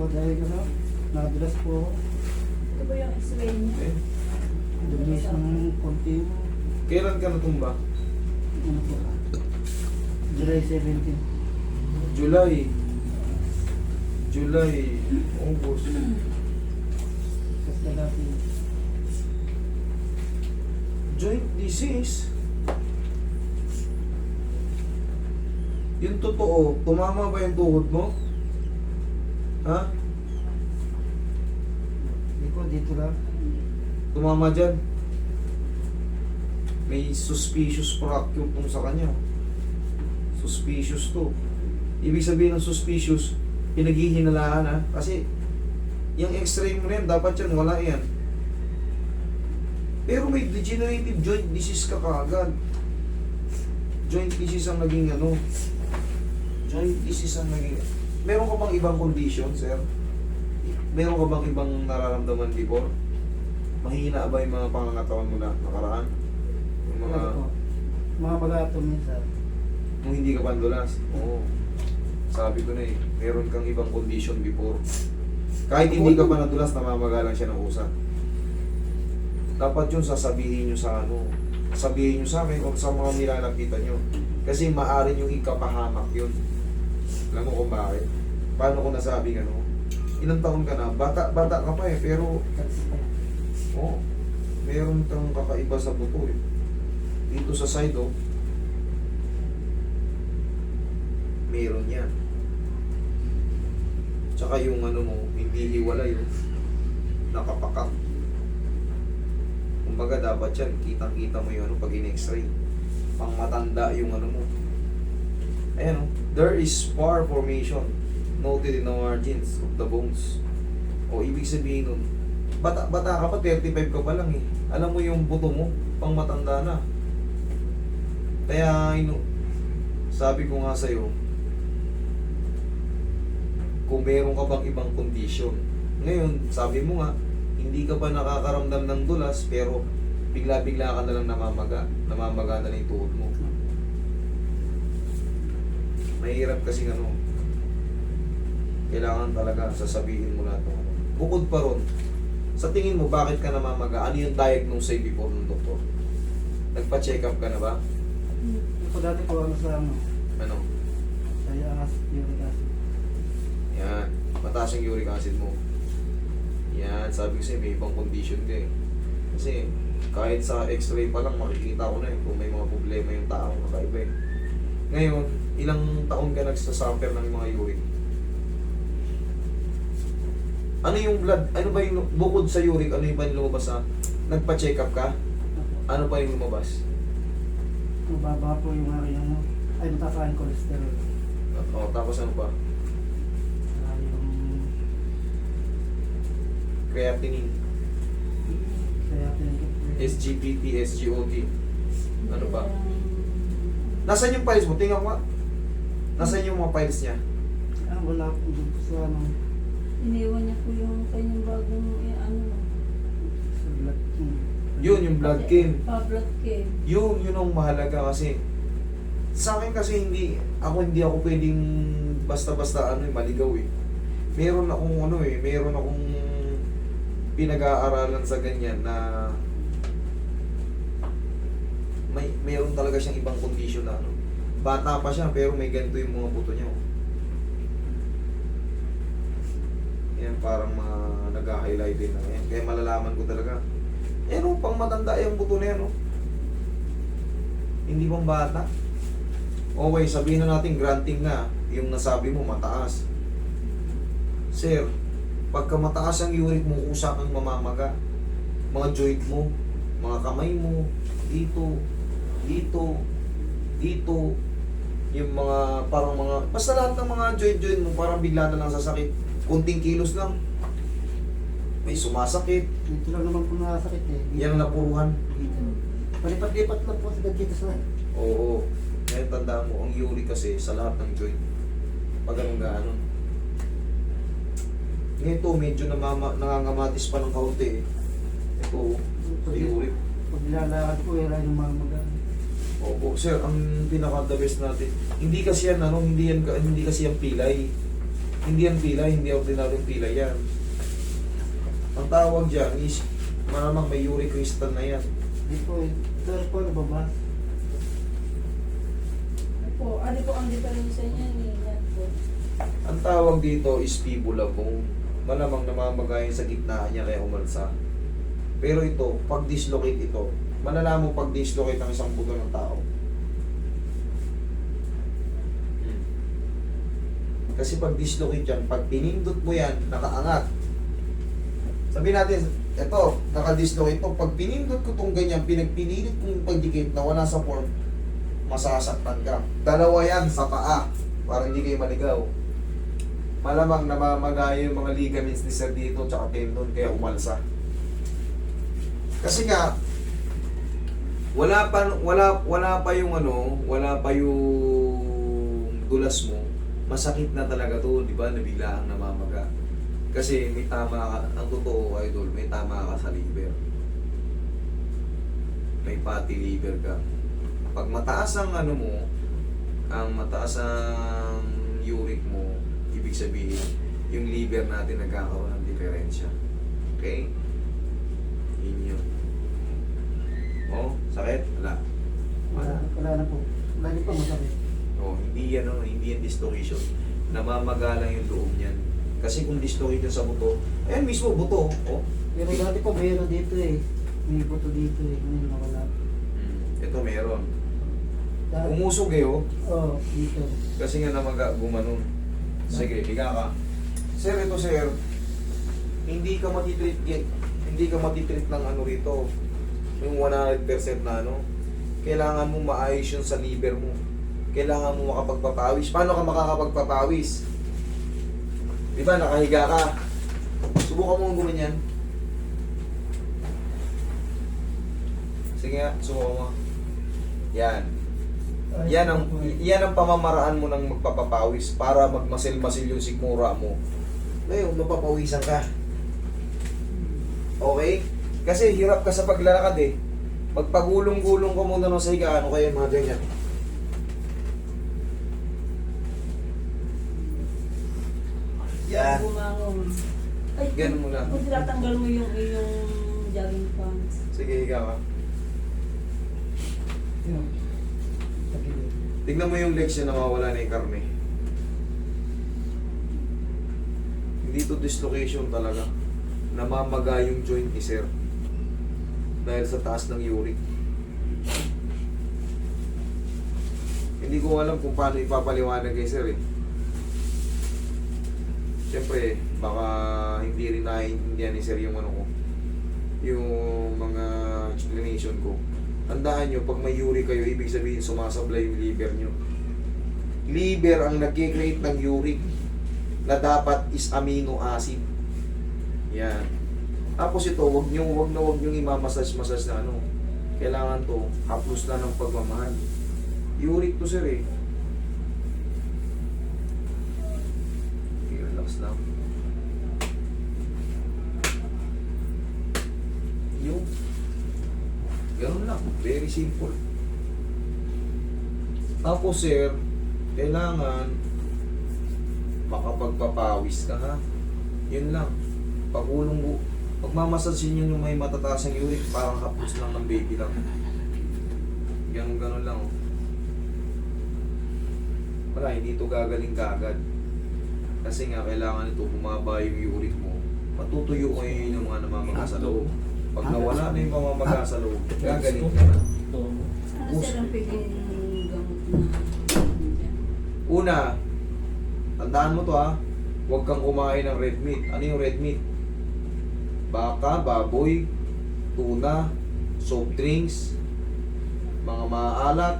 po dahil ano, nakadulas po ako. Ito ba yung x-ray niya? Eh, Dumis ng konti mo. kailan ka natumba? Ano po? July 17. July. July. August. Kasi dati, Joint disease. Yung totoo, tumama ba yung tuhod mo? Ha? ko dito lang. Tumama dyan. May suspicious fracture tong sa kanya. Suspicious to. Ibig sabihin ng suspicious, pinaghihinalaan ha. Kasi, yung x-ray mo yan, dapat yan, wala yan. Pero may degenerative joint disease ka kaagad. Joint disease ang naging ano. Joint disease ang naging... Meron ka bang ibang condition, sir? Meron ka bang ibang nararamdaman before? Mahina ba yung mga pangangatawan mo na nakaraan? Yung mga... Ano po? Mga bagato minsan. Nung hindi ka pandulas? Oo. Sabi ko na eh, meron kang ibang condition before. Kahit hindi ka pa nadulas, namamaga lang siya ng usa. Dapat yun sasabihin nyo sa ano, sabihin nyo sa akin o sa mga nilalapitan nyo. Kasi maaari nyo ikapahamak yun. Alam mo kung bakit? Paano ko nasabi ano? Ilang taon ka na? Bata, bata ka pa eh, pero Oo. meron kang kakaiba sa buto eh. Dito sa side oh. Meron yan. Tsaka yung ano mo, hindi hiwalay oh. Nakapakat. Kumbaga dapat yan, kitang-kita mo yung ano pag in-x-ray. Pang matanda yung ano mo. Ayan oh. There is spar formation noted in the margins of the bones. O ibig sabihin nun, bata, bata ka pa, 35 ka pa lang eh. Alam mo yung buto mo, pang matanda na. Kaya, ino, sabi ko nga sa'yo, kung meron ka bang ibang condition. Ngayon, sabi mo nga, hindi ka pa nakakaramdam ng dulas, pero bigla-bigla ka na lang namamaga. Namamaga na lang yung tuhod mo. Mahirap kasi ano, kailangan talaga sasabihin mo lahat ng ano. Bukod pa ron, sa tingin mo, bakit ka namamaga? Ano yung diagnose sa'yo before ng doktor? Nagpa-check up ka na ba? Ako dati po ano sa ano, Ano? sa uric acid. Yan. Mataas yung uric acid mo. Yan. Sabi ko sa'yo, may ibang condition ka eh. Kasi, kahit sa x-ray pa lang, makikita ko na eh kung may mga problema yung tao, kakaiba eh. Ngayon, ilang taon ka nagsasuffer ng mga uric? Ano yung blood, ano ba yung, bukod sa uric, ano yung ba yung lumabas sa, nagpa-check up ka? Ano pa yung lumabas? Mababa po yung aking ano, ay mataas ang cholesterol. O, tapos ano pa? Saka yung, Creatinine, kaya SGPT, SGOT. Ano ba? Nasaan yung files mo? Tingnan ko nga. Nasaan yung mga files niya? Ah, wala po dito sa ano, Iniwan niya po yung kanyang bagong eh, ano. sa blood. hmm. Yun, yung blood kin. Pa blood kin. Yun, yun ang mahalaga kasi sa akin kasi hindi, ako hindi ako pwedeng basta-basta ano eh, maligaw eh. Meron akong ano eh, meron akong pinag-aaralan sa ganyan na may meron talaga siyang ibang condition na ano. Bata pa siya pero may ganito yung mga buto niya. oh. Yan parang mga nag-highlight din na yan. Kaya malalaman ko talaga. Eh no, pang matanda yung buto na yan, oh. Hindi bang bata? Okay, sabihin na natin granting na yung nasabi mo mataas. Sir, pagka mataas ang uric mo, kusa kang mamamaga. Mga joint mo, mga kamay mo, dito, dito, dito, yung mga parang mga, basta lahat ng mga joint-joint mo parang bigla na lang sasakit. Kunting kilos lang. May sumasakit. Dito lang naman po nakasakit eh. Dito. Yan ang napuruhan. Dito. Palipat-lipat lang po sa dito sa Oo. Ngayon tandaan mo, ang uric kasi sa lahat ng joint. Pag anong gaano. Ngayon to, medyo namama, nangangamatis pa ng kaunti eh. Ito, sa uric. Pag nilalakad ko, wala yung mga mag Opo, sir, ang pinaka the best natin. Hindi kasi yan ano, hindi yan hindi kasi yan pilay. Hindi yan pila, hindi ordinaryong pila yan. Ang tawag dyan is, malamang may uric crystal na yan. Di po eh. Sir po. Ano po, ano po ang diferensya niya ni yan po? Ang tawag dito is fibula bone. Malamang namamagayin sa gitna niya kaya umalsa. Pero ito, pag dislocate ito, malalaman mo pag dislocate ang isang buto ng tao. Kasi pag dislocate yan, pag pinindot mo yan, nakaangat. Sabi natin, ito, naka-dislocate to. Pag pinindot ko tong ganyan, pinagpinilit kong pagdikit na wala sa form, masasaktan ka. Dalawa yan sa paa, para hindi kayo maligaw. Malamang namamagaya yung mga ligaments ni Sir dito tsaka tendon kaya umalsa. Kasi nga wala pa wala wala pa yung ano, wala pa yung dulas mo. Masakit na talaga to, di ba? Nabigla ang namamaga. Kasi may tama ka, ang totoo idol, may tama ka sa liver. May fatty liver ka. Pag mataas ang ano mo, ang mataas ang uric mo, ibig sabihin, yung liver natin nagkakaroon ng diferensya. Okay? Yun yun. Oh, sakit? Wala. Wala, wala na po. Lagi po masakit. Oh, hindi yan, ano, hindi yan dislocation. Namamaga lang yung loob niyan. Kasi kung dislocate yan sa buto, ayan mismo buto. Oh. Pero dati po mayroon dito eh. May buto dito eh. Ngayon nawala. Mm, ito meron. Dati, Umusog eh, oh. oh, dito. Kasi nga namaga, gumanon. Sige, higa ka. Sir, ito sir, hindi ka matitreat, hindi ka matitreat ng ano rito. Yung 100% na ano. Kailangan mo maayos yun sa liver mo. Kailangan mo makapagpapawis. Paano ka makakapagpapawis? Di ba, nakahiga ka. Subukan mo gumanyan. Sige nga, subukan mo. Yan. Yan ang yan ang pamamaraan mo ng magpapapawis para magmasil-masil yung sigmura mo. Ngayon, mapapawisan ka. Okay? Kasi hirap ka sa paglalakad eh. Magpagulong-gulong ka muna ng sa higa, ano kaya mga ganyan? Yan. Ay, Ganun mo lang. Kung tinatanggal mo yung iyong jogging pants. Sige. Yun. Tagilid. Tignan mo yung legs niya nawawala na yung karne. Hindi to dislocation talaga. Namamaga yung joint ni sir. Dahil sa taas ng uric. Hindi ko alam kung paano ipapaliwanag kay sir eh. Siyempre, baka hindi rin naiintindihan ni sir yung ano ko. Yung mga explanation ko. Tandaan nyo, pag may uric kayo, ibig sabihin sumasablay yung liver nyo. Liver ang nag-create ng uric na dapat is amino acid. Yan. Tapos ito, wag nyo, wag na wag nyo imamassage-massage na ano. Kailangan to, haplos na ng pagmamahal. Uric to sir eh. Okay, relax lang. Yung Ganun lang. Very simple. Tapos sir, kailangan makapagpapawis ka ha. Yun lang. Pagulong mo. Pagmamasasin yun yung may matataas ang uric, parang hapos lang ng baby lang. Ganun ganun lang. Oh. Wala, hindi ito gagaling kagad. Kasi nga, kailangan ito bumaba yung uric mo. Matutuyo ko yun yung mga namamaga sa loob. Pag nawala na yung mamamaga sa loob, gagaling ka na. Ano gamot na? Una, tandaan mo to ha, huwag kang kumain ng red meat. Ano yung red meat? Baka, baboy, tuna, soft drinks, mga maalat.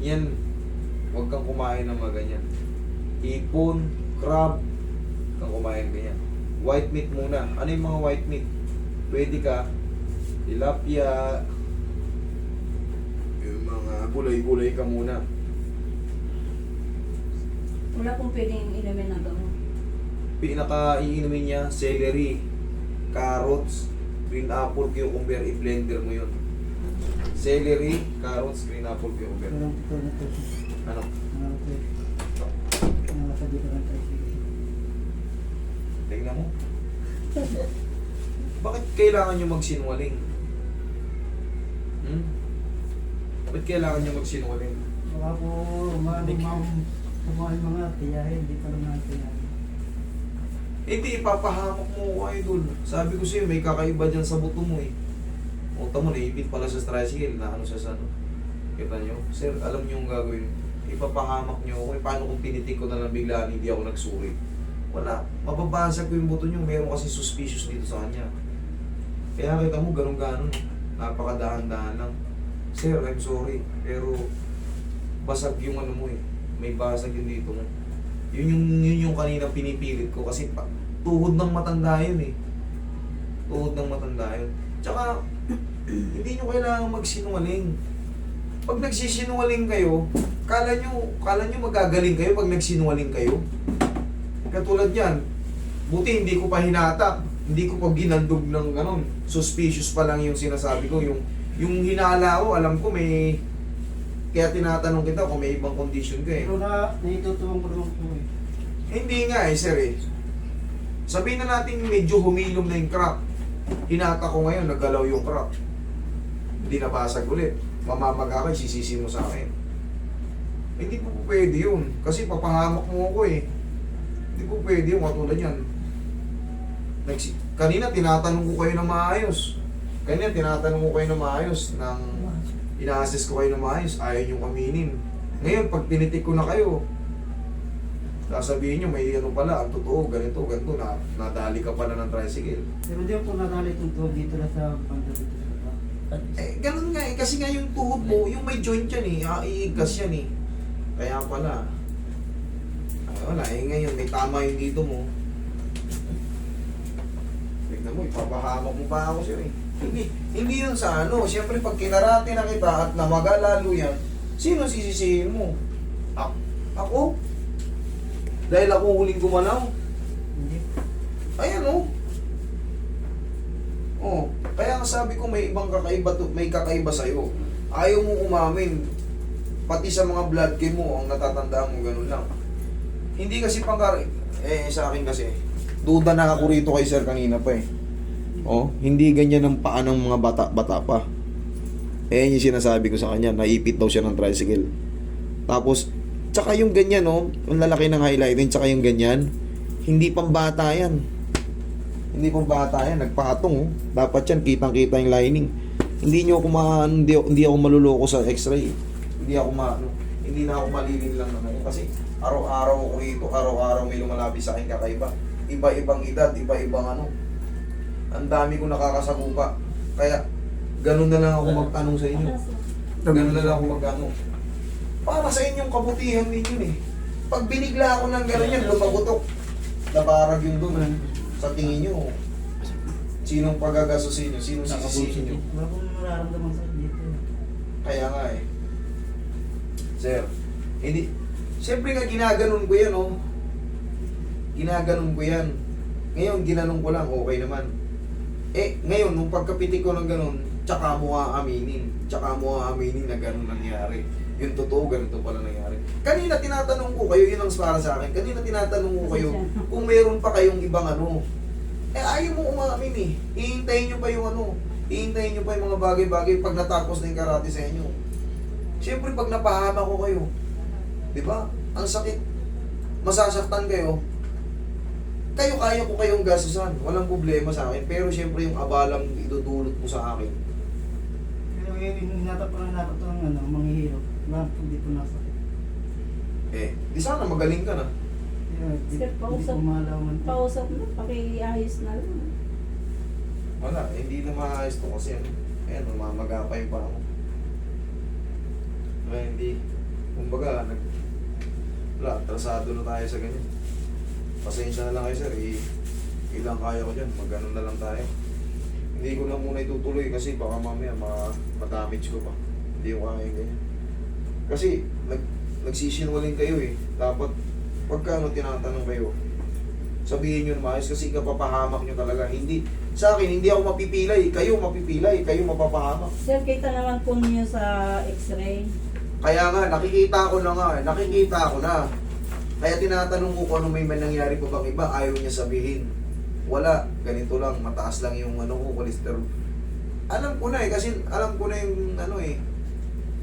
Yan, huwag kang kumain ng mga ganyan. Ipon, crab, kang kumain ganyan. White meat muna. Ano yung mga white meat? Pwede ka, tilapia, yung mga gulay-gulay ka muna. Wala pong pwedeng inumin na gamot. Pinaka-iinumin niya, celery, carrots, green apple, cucumber, i-blender mo yun. Celery, carrots, green apple, cucumber. Ano? Tingnan mo. Bakit kailangan nyo magsinwaling? Hmm? Bakit kailangan nyo magsinwaling? Baka po umano ma'am kumain mga tiyahin, di pa natin tiyahin. Hindi, ipapahamak mo ko idol. Sabi ko sa'yo, may kakaiba dyan sa buto mo eh. O, tamo, naipit pala sa tricycle na ano sa ano. Kita nyo? Sir, alam nyo yung gagawin. Ipapahamak nyo ako. Eh, paano kung pinitik ko na lang biglaan, hindi ako nagsuri? Wala. Mababasag ko yung buto nyo. Meron kasi suspicious dito sa kanya. Kaya kita mo, ganun-ganun. Napakadahan-dahan lang. Sir, I'm sorry. Pero, basag yung ano mo eh. May basag yung dito mo. Yun yung, yun yung kanina pinipilit ko kasi pa, tuhod ng matanda yun eh. Tuhod ng matanda yun. Tsaka, hindi nyo kailangan magsinungaling. Pag nagsisinungaling kayo, kala nyo, kala nyo magagaling kayo pag nagsinungaling kayo. Katulad yan, buti hindi ko pa hinatak, hindi ko pa ginandog ng ganon. Suspicious pa lang yung sinasabi ko, yung yung hinala ko, alam ko may kaya tinatanong kita kung may ibang condition ka eh. Pero na, naitutuwang ko naman po eh. Hindi nga eh, sir eh. Sabihin na natin medyo humilom na yung crack. Hinata ko ngayon, naggalaw yung crack. Hindi nabasag ulit. Mamamaga ka, sisisi mo sa akin. Hindi po po pwede yun. Kasi papahamak mo ako eh. Hindi po pwede yung katulad yan. Nagsi Kanina tinatanong ko kayo ng maayos. Kanina tinatanong ko kayo ng maayos ng ina-assess ko kayo ng maayos, ayaw nyo aminin. Ngayon, pag tinitik ko na kayo, sasabihin nyo, may ano pala, ang totoo, ganito, ganito, na, nadali ka pala ng tricycle. Pero di po nadali itong tuhod dito na sa banda dito sa baba. Eh, ganun nga eh, kasi nga yung tuhod mo, yung may joint yan eh, ah, iigas yan eh. Kaya pala, ay wala, eh ngayon, may tama yung dito mo. Mo, ipapahamak mo pa ako sir eh. Hindi, hindi yun sa ano, siyempre pag kinarate na kita at namaga lalo yan, sino sisisihin mo? Ako? Ako? Dahil ako huling gumalaw? Hindi. Ayan oh. Oh, kaya nga sabi ko may ibang kakaiba to, may kakaiba sa iyo. Ayaw mo umamin. Pati sa mga blood chem mo ang natatandaan mo ganun lang. Hindi kasi pangkar eh sa akin kasi duda na ako rito kay sir kanina pa eh. Oh, hindi ganyan ang paa ng mga bata-bata pa. Eh, yung sinasabi ko sa kanya, naipit daw siya ng tricycle. Tapos, tsaka yung ganyan, oh, ang lalaki ng highlighting, tsaka yung ganyan, hindi pang bata yan. Hindi pang bata yan, nagpatong, oh. Dapat yan, kitang-kita yung lining. Hindi nyo ako ma, hindi, hindi ako maluloko sa x-ray. Hindi ako ma, ano, hindi na ako malilin lang naman. Kasi, araw-araw ako rito, araw-araw may lumalapis sa akin kakaiba. Iba-ibang edad, iba-ibang ano, ang dami ko nakakasakupa. Kaya, ganun na lang ako magtanong sa inyo. Ganun na lang ako magtanong. Para sa inyong kabutihan ninyo eh. Pag binigla ako ng gano'n yan, lumagutok. Nabarag yung doon. Sa tingin nyo, sinong pagagaso sa inyo? Sinong sisisihin nyo? Wala pong nararamdaman sa dito. Kaya nga eh. Sir, hindi. Siyempre nga ginaganon ko yan oh. Ginaganon ko yan. Ngayon, ginanong ko lang, okay naman. Eh, ngayon, nung pagkapitik ko ng ganun, tsaka mo aaminin. Tsaka mo aaminin na ganun nangyari. Yung totoo, ganito pala nangyari. Kanina tinatanong ko kayo, yun ang para sa akin. Kanina tinatanong ko kayo, kung meron pa kayong ibang ano. Eh, ayaw mo umamin eh. Hihintayin nyo pa yung ano. Hihintayin nyo pa yung mga bagay-bagay pag natapos na yung karate sa inyo. Siyempre, pag napahama ko kayo, di ba? Ang sakit. Masasaktan kayo. Kayo, kaya ko kayong gastusan. Walang problema sa akin. Pero siyempre, yung abalang idudulot mo sa akin. Pero yung natap na natap ito ng ano, manghihirap. Wala po dito nasakit. Eh, di sana magaling ka na. Kaya di, Sir, di pausap. ko malaman. Pausap na, pakiayos na lang. Wala, eh, hindi na maayos to kasi ano. Ayan, mamagapay pa ako. Kaya hindi, kumbaga, nag, wala, trasado na tayo sa ganyan. Pasensya na lang kayo sir, eh, ilang kaya ko dyan, mag na lang tayo. Hindi ko na muna itutuloy kasi baka mamaya ma ma-damage ko pa. Hindi ko kaya ganyan. Kasi, nag, nagsisinwaling kayo eh. Dapat, pagka ano tinatanong kayo, sabihin nyo na maayos kasi kapapahamak nyo talaga. Hindi, sa akin, hindi ako mapipilay. Kayo mapipilay, kayo mapapahamak. Sir, kita naman po niyo sa x-ray. Kaya nga, nakikita ko na nga, eh, nakikita ko na. Kaya tinatanong ko kung ano may nangyari pa bang iba, ayaw niya sabihin. Wala, ganito lang, mataas lang yung ano ko, cholesterol. Alam ko na eh, kasi alam ko na yung ano eh.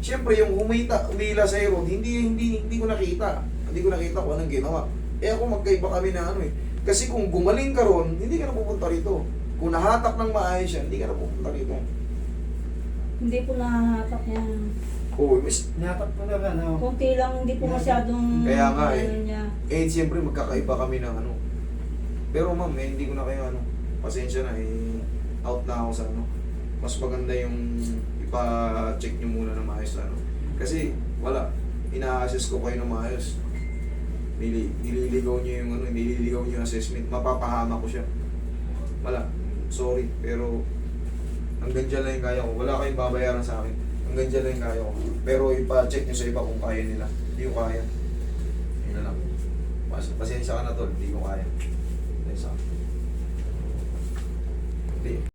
Siyempre, yung humita, umila sa road, hindi, hindi, hindi ko nakita. Hindi ko nakita kung anong ginawa. Eh ako magkaiba kami na ano eh. Kasi kung gumaling ka ron, hindi ka na pupunta rito. Kung nahatak ng maayos yan, hindi ka na pupunta rito. Hindi po nahahatak yan. Oo, mis- Natak po na ano. Kunti lang, hindi po masyadong Kaya nga eh. ano niya. Eh, siyempre magkakaiba kami ng ano. Pero ma'am, eh, hindi ko na kayo ano. Pasensya na eh. Out na ako sa ano. Mas maganda yung ipa-check nyo muna na maayos na ano. Kasi wala. Ina-assess ko kayo na maayos. Nili, nililigaw nyo yung ano, nililigaw nyo yung assessment. Mapapahama ko siya. Wala. Sorry. Pero hanggang dyan lang yung kaya ko. Wala kayong babayaran sa akin. Hanggang dyan lang kaya ko. Pero ipa-check nyo sa iba kung kaya nila. Hindi ko kaya. Yun na lang. Pas pasensya ka na tol, hindi ko kaya. Pasensya ka. Hindi.